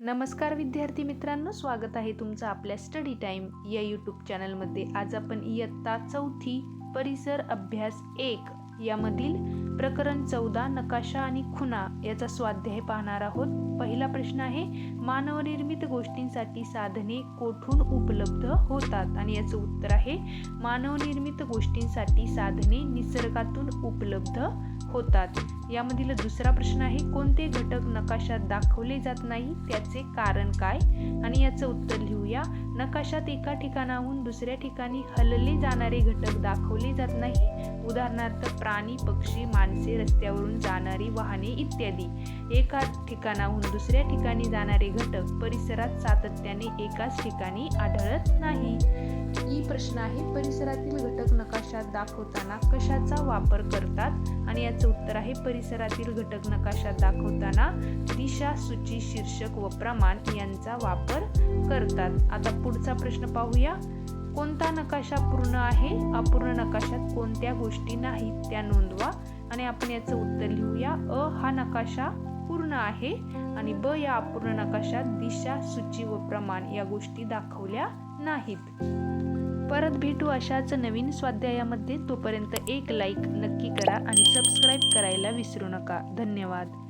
नमस्कार विद्यार्थी मित्रांनो स्वागत आहे तुमचं आपल्या स्टडी टाईम या यूट्यूब चॅनलमध्ये आज आपण इयत्ता चौथी परिसर अभ्यास एक यामधील प्रकरण चौदा नकाशा आणि खुणा याचा स्वाध्याय पाहणार आहोत. पहिला प्रश्न आहे मानवनिर्मित गोष्टींसाठी साधने कोठून उपलब्ध होतात? आणि याचं उत्तर आहे मानवनिर्मित गोष्टींसाठी साधने निसर्गातून उपलब्ध होतात. यामधील दुसरा प्रश्न आहे कोणते घटक नकाशात दाखवले जात नाही? त्याचे कारण काय? आणि याचं उत्तर लिहूया. नकाशात एका ठिकाणाहून दुसऱ्या ठिकाणी हलले जाणारे घटक दाखवले जात नाही. उदाहरणार्थ प्राणी पक्षी माणसे रस्त्यावरून जाणारी वाहने इत्यादी. एका ठिकाणाहून दुसऱ्या ठिकाणी जाणारे घटक परिसरात सातत्याने एकाच ठिकाणी आढळत नाही. प्रश्न आहे. परिसरातील घटक नकाशात दाखवताना कशाचा वापर करतात? आणि याचं उत्तर आहे परिसरातील घटक नकाशात दाखवताना दिशा सूची शीर्षक व प्रमाण यांचा वापर करतात. आता पुढचा प्रश्न पाहूया. कोणता नकाशा पूर्ण आहे? अपूर्ण नकाशात कोणत्या गोष्टी नाहीत त्या नोंदवा. आणि आपण याचं उत्तर लिहूया. अ हा नकाशा पूर्ण आहे आणि ब या अपूर्ण नकाशात दिशा सूची व प्रमाण या गोष्टी दाखवल्या नाहीत. परत भेटू अशाच नवीन स्वाध्यायामध्ये तोपर्यंत एक लाईक नक्की करा आणि सबस्क्राईब करायला विसरू नका. धन्यवाद.